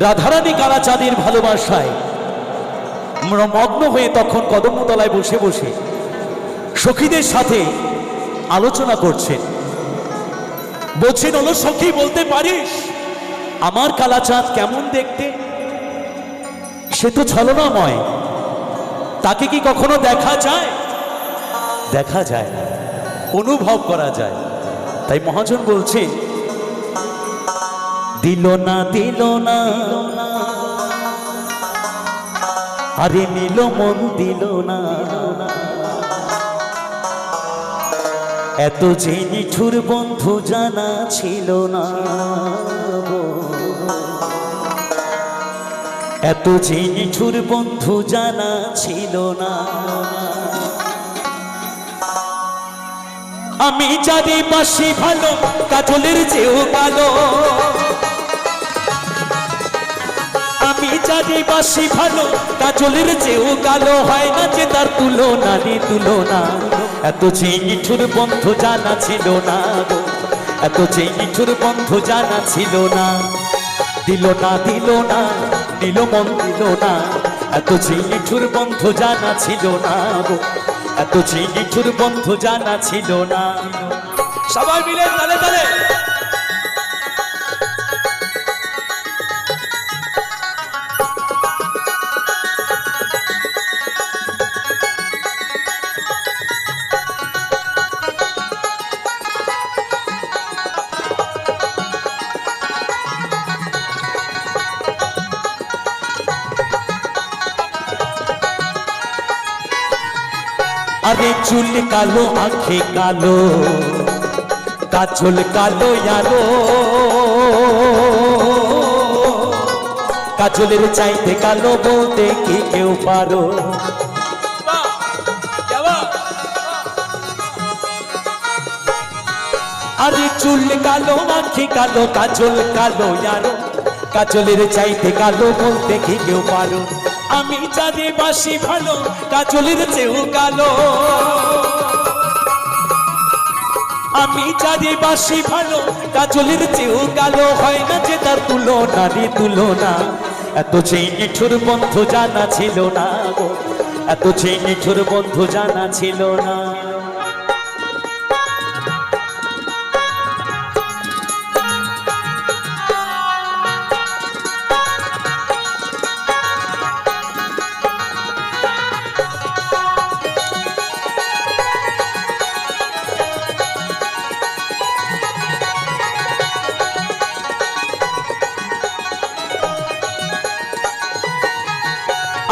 রাধারানী কালাচাঁদের ভালোবাসায়। মগ্ন হয়ে তখন কদমতলায় বসে বসে সখীদের সাথে আলোচনা করছেন। বলছেন, হলো সখী, বলতে পারিস? আমার কালাচাঁদ কেমন দেখতে? সে তো ছলনাময়। তাকে কি কখনো দেখা যায়? দেখা যায় অনুভব করা যায়। তাই মহাজন বলছে দিল না দিল না। আরে নিল মন, দিল না। এত যে নিঠুর বন্ধু জানা ছিল না এত যে নিঠুর বন্ধু জানা ছিল না। আমি জানি বাসি ভালো, কাজলের চেয়েও ভালো জানি বাসি ভালো, কাজলের চেয়েও কালো হয় না যে তার তুলনা রে তুলনা। এত যে নিঠুর বন্ধু জানা ছিল না এত যে নিঠুর বন্ধু জানা ছিল না। দিল না দিল না, দিল মন দিল না, এত যে নিঠুর বন্ধু জানা ছিল না এত যে নিঠুর বন্ধু জানা ছিল না। সবাই মিলে তালে তালে। আরে চুল কালো, আখে কালো, কাজল কালো ইয়ারো। কাজলের চাইতে কালো বলতে কি কেউ পারো। আরে চুল কালো, আখে কালো, কাজল কালো ইয়ারো। কাজলের চাইতে কালো বলতে কি কেউ পারো। আমি চাঁদে বাসি ভালো, কাজলের চেয়েও কালো। আমি চাঁদে বাসি ভালো, কাজলের চেয়েও কালো। হয় না যে তার তুলনা রে তুলনা, এত সেই নিঠুর বন্ধু জানা ছিল না এত সেই নিঠুর বন্ধু জানা ছিল না।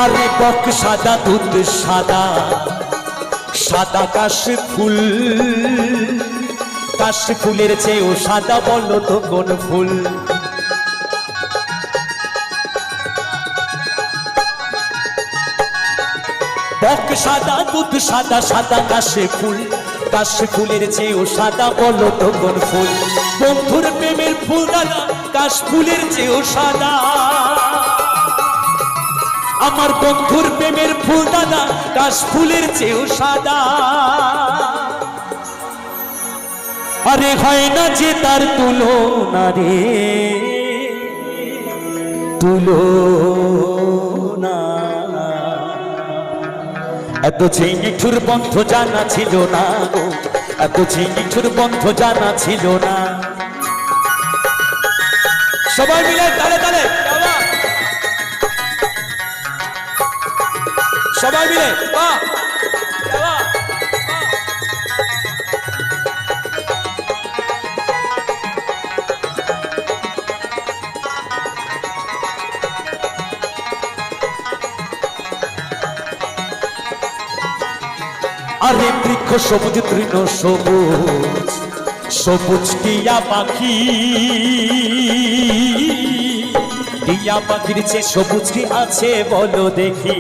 আরে বক সাদা, দুধ সাদা। সাদা কাশ ফুল, কাশ ফুলের চেয়েও সাদা বলো তো কোন ফুল? বক সাদা, দুধ সাদা সাদা কাশে ফুল, কাশ ফুলের চেয়েও সাদা বলো তো কোন ফুল? বন্ধুর প্রেমের ফুল, কাশ ফুলের চেয়েও সাদা। আমার বন্ধুর প্রেমের ফুল দাদা কাশ ফুলের চেয়েও সাদা। আরে হয় না যে তার তুলনা রে, তুলনা। এত যে নিঠুর বন্ধ জানা ছিল না এত যে নিঠুর বন্ধ জানা ছিল না। সবাই মিলে তালে তালে সবাই মিলে আরে বৃক্ষ সবুজ, তৃণ সবুজ সবুজ টিয়া পাখি। টিয়া পাখির চেয়ে সবুজ কি আছে বলো দেখি।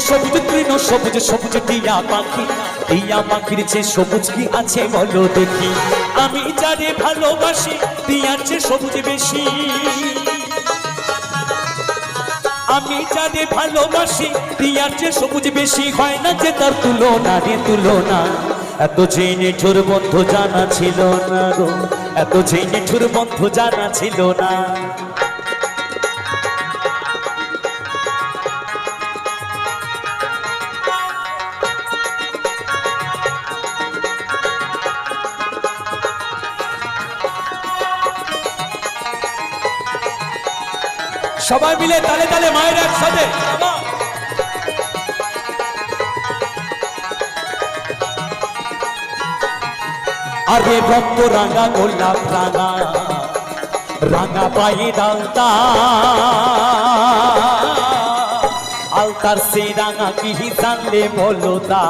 সবুজ তৃণ, সবুজ সবুজ টিয়া পাখি। টিয়া পাখির চেয়ে সবুজ কি আছে বলো দেখি। আমি যারে ভালোবাসি, টিয়ার চেয়ে সবুজ বেশি। আমি যারে ভালোবাসি, টিয়ার চেয়ে সবুজ বেশি। হয় না যে তার তুলনা রে তুলনা। এত যে নিঠুর বন্ধু জানা ছিল না গো। এত যে নিঠুর বন্ধু জানা ছিল না। সবাই মিলে তালে তালে মায়ের একসাথে। আরে রক্ত রাঙা গোলাপ রাঙা রাঙা পাই ডালতা আলতার সে রাঙা কি জানলে বলো তা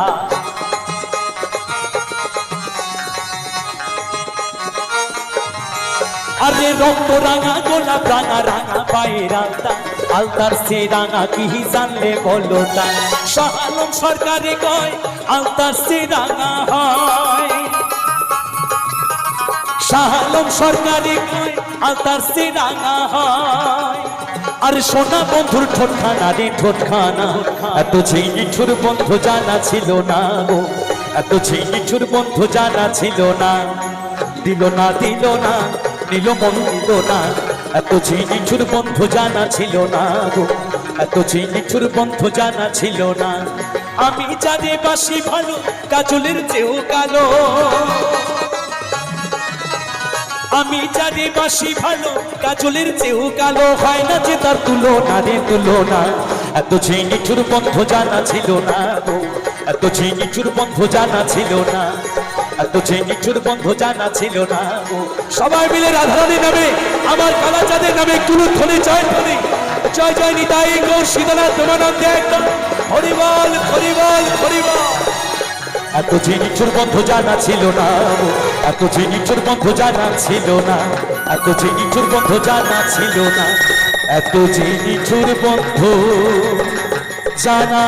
আরে রক্ত রাঙা, গোলাপ রাঙা রাঙা পায়ে রাঙা আলতার সে রাঙা কি জানলে বলো তা? শাহালম সরকারে কয়, আলতার সে রাঙা হয়। শাহালম সরকারি কয়, আলতার সে রাঙা হয়। আর সোনা বন্ধুর ঠোঁটখানা রে, ঠোঁটখানা। এত ঝিঙিঠুর বন্ধু জানা ছিল না গো। এত ঝিঙিঠুর বন্ধু জানা ছিল না। দিল না দিল না। নিল মন না। এত ঝিঙিঠুর বন্ধু জানা ছিল না গো। এত ঝিঙিঠুর বন্ধু জানা ছিল না। আমি জানি বাসি ভালো, কাজলের চেয়েও কালো। আমি জানি বাসি ভালো, কাজলের চেয়েও কালো। হয় না যে তার তুলনা রে তুলনা। এত ঝিনিচুর বন্ধ জানা ছিল না গো। এত ঝিনিচুর বন্ধ জানা ছিল না। এত ঝিনিচুর বন্ধ জানা ছিল না। সবাই মিলে রাধারানী নামে, আমার কালাচাঁদের নামে কুলু ধ্বনি, জয় ধ্বনি। জয় জয় নিতাই গৌর শীতনাথ তোমানন্দে একদম। হরিবল হরিবল হরিবল এত জিনিসুর বন্ধ জানা ছিল না। এত জিনিসুর বন্ধ জানা ছিল না। এত জিনিসুর বন্ধ জানা ছিল না। এত জিনিসুর বন্ধ জানা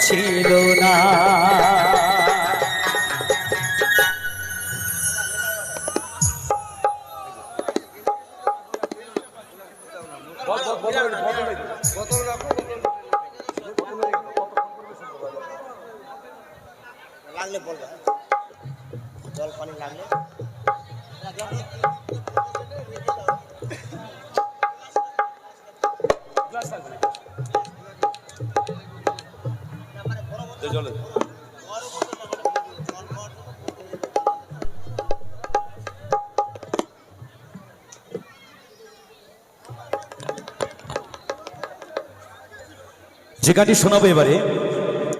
ছিল না। লাগলে বলবে। জল পানি লাগলে। যে গানটি শোনাবো এবারে